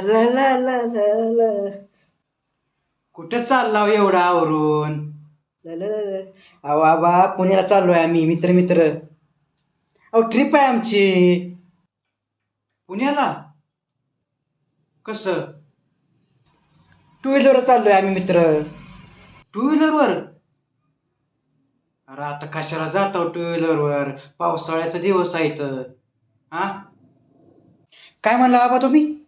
ला ला ला ला ला ला. कुठं चालला हो एवढा आवरून? ला ला ला ला. अहो आबा पुण्याला चाललोय आम्ही मित्र मित्र अहो ट्रिप आहे आमची. पुण्याला? कसं? टू व्हीलरवर चाललोय आम्ही मित्र. टू व्हीलरवर अरे आता कशाला जातो टू व्हीलरवर पावसाळ्याचा दिवस आहे इथं. हा? काय म्हणला आबा तुम्ही?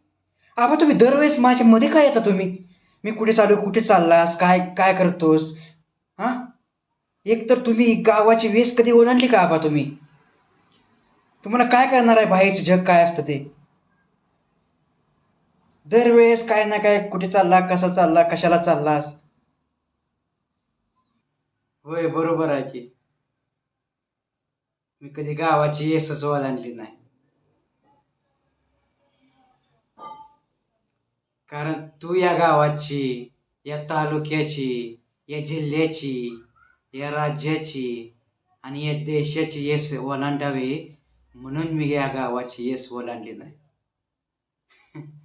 आबा तुम्ही दरवेळेस माझ्या मध्ये काय येता तुम्ही? मी कुठे चालू कुठे चाललास काय काय करतोस? हा? एक तर तुम्ही गावाची वेस कधी ओलांडली का आबा तुम्ही? तुम्हाला काय करणार आहे बाहेरचं जग काय असतं ते? दरवेळेस काय ना काय कुठे चालला कसा चालला कशाला चाललास? होय बरोबर आहे की. मी कधी गावाची येसच ओलांडली नाही. कारण तू या गावाची या तालुक्याची या जिल्ह्याची या राज्याची आणि या देशाची येस ओलांडावे म्हणून मी या गावाची येस ओलांडली नाही.